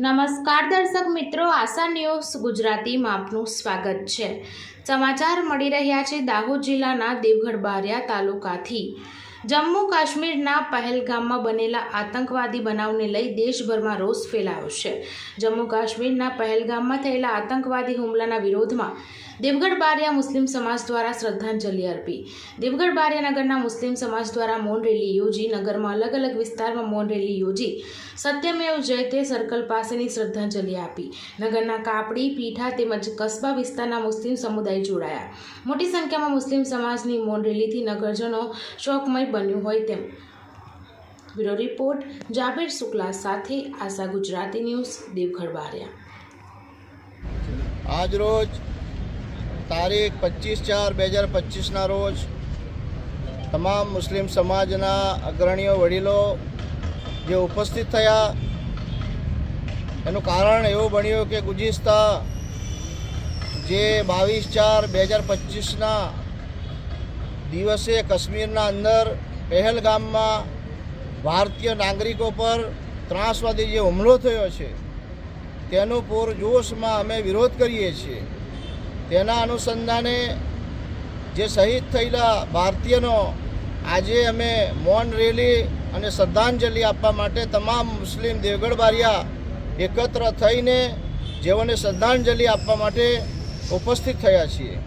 નમસ્કાર દર્શક મિત્રો, આશા ન્યૂઝ ગુજરાતીમાં આપનું સ્વાગત છે. સમાચાર મળી રહ્યા છે દાહોદ જિલ્લાના દેવગઢ બારિયા તાલુકાથી. જમ્મુ કાશ્મીરના પહેલગામમાં બનેલા આતંકવાદી બનાવને લઈ દેશભરમાં રોષ ફેલાયો છે. જમ્મુ કાશ્મીરના પહેલગામમાં થયેલા આતંકવાદી હુમલાના વિરોધમાં દેવગઢ બારિયા મુસ્લિમ સમાજ દ્વારા શ્રદ્ધાંજલિ અર્પી. દેવગઢ બારિયા નગરના મુસ્લિમ સમાજ દ્વારા મૌન રેલી યોજી, નગરમાં અલગ અલગ વિસ્તારમાં મૌન રેલી યોજી, સત્યમેવ જયતે સર્કલ પાસેની શ્રદ્ધાંજલિ આપી. નગરના કાપડી, પીઠા તેમજ કસ્બા વિસ્તારના મુસ્લિમ સમુદાય જોડાયા. મોટી સંખ્યામાં મુસ્લિમ સમાજની મૌન રેલીથી નગરજનો શોકમય બન્યું હોય તેમ. બ્યુરો રિપોર્ટ, જાબેર શુક્લા સાથે આશા ગુજરાતી ન્યૂઝ દેવગઢ બારિયા. આજ રોજ તારીખ પચીસ ચાર બે હજાર પચીસના રોજ તમામ મુસ્લિમ સમાજના અગ્રણીઓ, વડીલો જે ઉપસ્થિત થયા, એનું કારણ એવું બન્યું કે ગુજિસ્તા જે બાવીસ ચાર બે હજાર પચીસના દિવસે કાશ્મીરના અંદર પહેલગામમાં ભારતીય નાગરિકો પર ત્રાસવાદી જે હુમલો થયો છે, તેનો પૂરજોશમાં અમે વિરોધ કરીએ છીએ. તેના અનુસંધાને જે શહીદ થયેલા ભારતીયનો આજે અમે મૌન રેલી અને શ્રદ્ધાંજલિ આપવા માટે તમામ મુસ્લિમ દેવગઢ બારિયા એકત્ર થઈને જેઓને શ્રદ્ધાંજલિ આપવા માટે ઉપસ્થિત થયા છીએ.